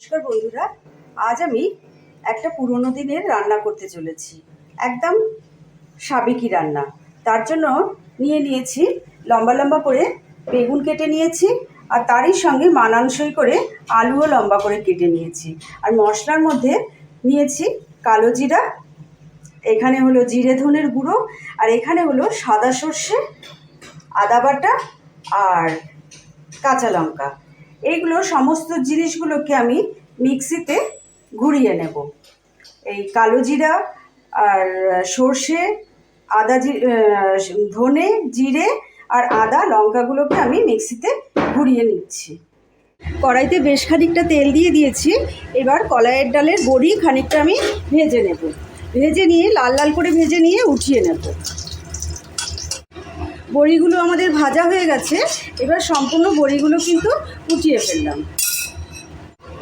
নমস্কার বন্ধুরা, আজ আমি একটা পুরনো দিনের রান্না করতে চলেছি। একদম সাবেকি রান্না। তার জন্য নিয়ে নিয়েছি লম্বা লম্বা করে বেগুন কেটে নিয়েছি আর তারই সঙ্গে মানানসই করে আলুও লম্বা করে কেটে নিয়েছি। আর মশলার মধ্যে নিয়েছি কালো জিরা, এখানে হলো জিরে ধনের গুঁড়ো, আর এখানে হলো সাদা সর্ষে, আদা বাটা আর কাঁচা লঙ্কা। এইগুলো সমস্ত জিনিসগুলোকে আমি মিক্সিতে ঘুরিয়ে নেব। এই কালো জিরা আর সর্ষে, আদা জি ধনে, জিরে আর আদা, লঙ্কাগুলোকে আমি মিক্সিতে ঘুরিয়ে নিচ্ছি। কড়াইতে বেশ খানিকটা তেল দিয়ে দিয়েছি। এবার কলাইয়ের ডালের বড়ি খানিকটা আমি ভেজে নেব। ভেজে নিয়ে লাল লাল করে ভেজে নিয়ে উঠিয়ে নেব। বড়িগুলো আমাদের ভাজা হয়ে গেছে। এবার সম্পূর্ণ বড়িগুলো কিন্তু উঠিয়ে ফেললাম।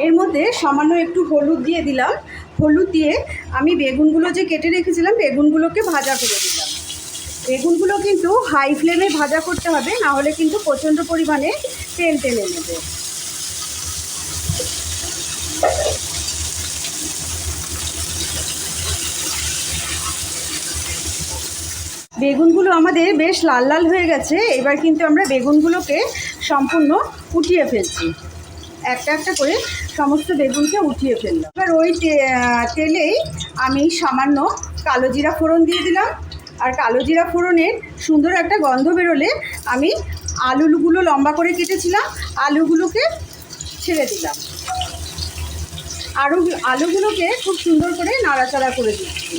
এর মধ্যে সামান্য একটু হলুদ দিয়ে দিলাম। হলুদ দিয়ে আমি বেগুনগুলো যে কেটে রেখেছিলাম, বেগুনগুলোকে ভাজা করে দিলাম। বেগুনগুলো কিন্তু হাই ফ্লেমে ভাজা করতে হবে, না হলে কিন্তু প্রচণ্ড পরিমাণে তেল টেনে নেবে। বেগুনগুলো আমাদের বেশ লাল লাল হয়ে গেছে, এবার কিন্তু আমরা বেগুনগুলোকে সম্পূর্ণ উঠিয়ে ফেলছি। একটা একটা করে সমস্ত বেগুনকে উঠিয়ে ফেললাম। এবার ওই তেলেই আমি সামান্য কালো জিরা ফোড়ন দিয়ে দিলাম। আর কালো জিরা ফোড়নের সুন্দর একটা গন্ধ বেরোলে আমি আলুগুলো লম্বা করে কেটেছিলাম, আলুগুলোকে ছেড়ে দিলাম। আলু আলুগুলোকে খুব সুন্দর করে নাড়াচাড়া করে দিচ্ছি।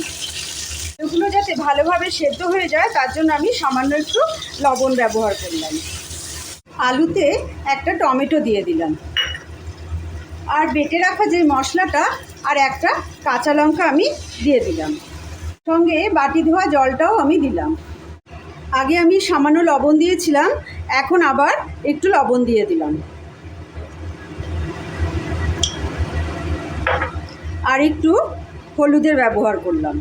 আলুগুলো যাতে ভালোভাবে সেদ্ধ হয়ে যায়, তার জন্য আমি সামান্য একটু লবণ ব্যবহার করলাম। আলুতে একটা টমেটো দিয়ে দিলাম। আর বেটে রাখা যে মশলাটা আর একটা কাঁচা লঙ্কা আমি দিয়ে দিলাম। সঙ্গে বাটি ধোয়া জলটাও আমি দিলাম। আগে আমি সামান্য লবণ দিয়েছিলাম, এখন আবার একটু লবণ দিয়ে দিলাম। আর একটু হলুদের ব্যবহার করলাম।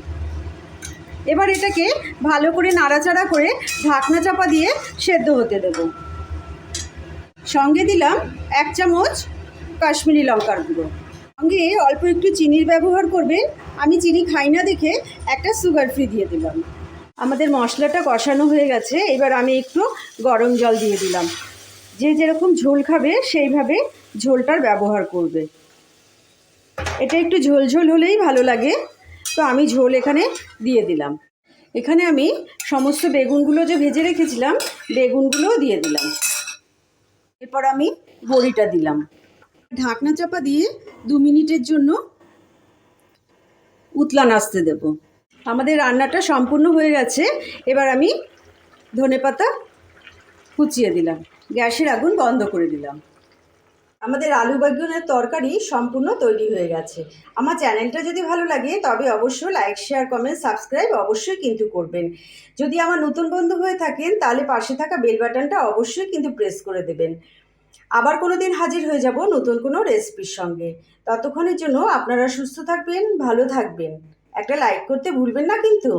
এবার এটাকে ভালো করে নাড়াচাড়া করে ঢাকনা চাপা দিয়ে সেদ্ধ হতে দেব। সঙ্গে দিলাম এক চামচ কাশ্মীরি লঙ্কার গুঁড়ো। সঙ্গে অল্প একটু চিনির ব্যবহার করবেন আমি চিনি খাই না দেখে একটা সুগার ফ্রি দিয়ে দিলাম। আমাদের মশলাটা কষানো হয়ে গেছে। এবার আমি একটু গরম জল দিয়ে দিলাম। যে যেরকম ঝোল খাবে সেইভাবে ঝোলটার ব্যবহার করবে। এটা একটু ঝোল ঝোল হলেই ভালো লাগে। তো আমি ঝোল এখানে দিয়ে দিলাম। এখানে আমি সমস্ত বেগুনগুলো যে ভেজে রেখেছিলাম, বেগুনগুলোও দিয়ে দিলাম। এরপর আমি বড়িটা দিলাম। ঢাকনা চাপা দিয়ে দু মিনিটের জন্য উতলান আসতে দেব। আমাদের রান্নাটা সম্পূর্ণ হয়ে গেছে। এবার আমি ধনেপাতা কুচিয়ে দিলাম। গ্যাসের আগুন বন্ধ করে দিলাম। আমাদের আলু বেগুনের তরকারি সম্পূর্ণ তৈরি হয়ে গেছে। আমার চ্যানেলটা যদি ভালো লাগে, তবে অবশ্যই লাইক শেয়ার কমেন্ট সাবস্ক্রাইব অবশ্যই কিন্তু করবেন। যদি আমার নতুন বন্ধু হয়ে থাকেন, তাহলে পাশে থাকা বেল বাটনটা অবশ্যই কিন্তু প্রেস করে দেবেন। আবার কোনো দিন হাজির হয়ে যাব নতুন কোনো রেসিপির সঙ্গে। ততক্ষণের জন্য আপনারা সুস্থ থাকবেন, ভালো থাকবেন। একটা লাইক করতে ভুলবেন না কিন্তু।